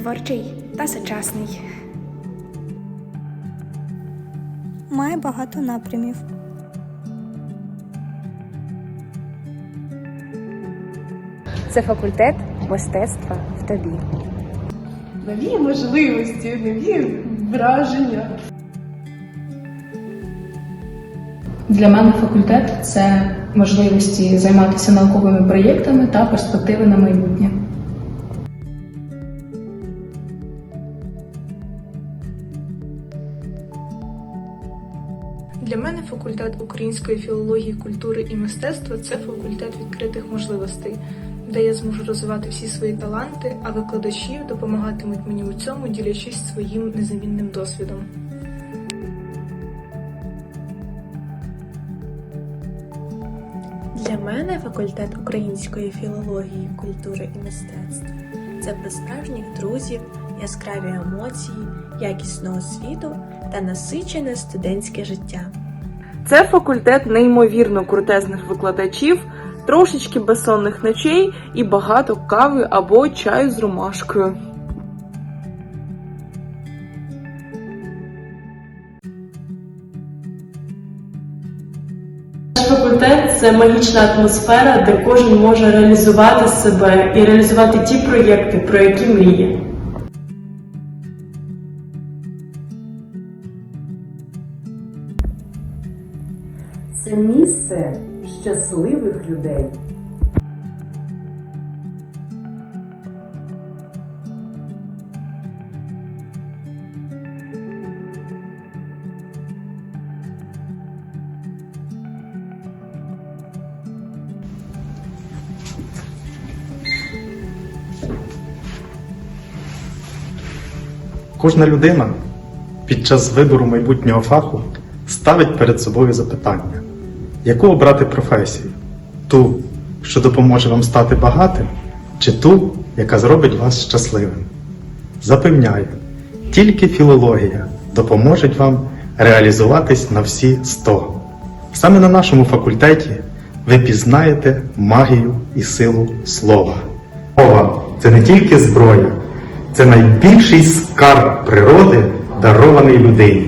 творчий та сучасний. Має багато напрямів. Це факультет мистецтва в тобі. нові можливості, нові враження. Для мене факультет це можливості займатися науковими проєктами та перспективи на майбутнє. Для мене факультет української філології, культури і мистецтва це факультет відкритих можливостей, де я зможу розвивати всі свої таланти, а викладачі допомагатимуть мені у цьому, ділячись своїм незамінним досвідом. Для мене факультет української філології, культури і мистецтва це про справжніх друзів, яскраві емоції, якісну освіту та насичене студентське життя. Це факультет неймовірно крутезних викладачів, трошечки безсонних ночей і багато кави або чаю з ромашкою. Факультет це магічна атмосфера, де кожен може реалізувати себе і реалізувати ті проєкти, про які мріє. Це місце щасливих людей. Кожна людина під час вибору майбутнього фаху ставить перед собою запитання, яку обрати професію? Ту, що допоможе вам стати багатим, чи ту, яка зробить вас щасливим? Запевняю, тільки філологія допоможе вам реалізуватись на всі 100. Саме на нашому факультеті ви пізнаєте магію і силу слова. Мова це не тільки зброя, це найбільший скарб природи, дарований людині.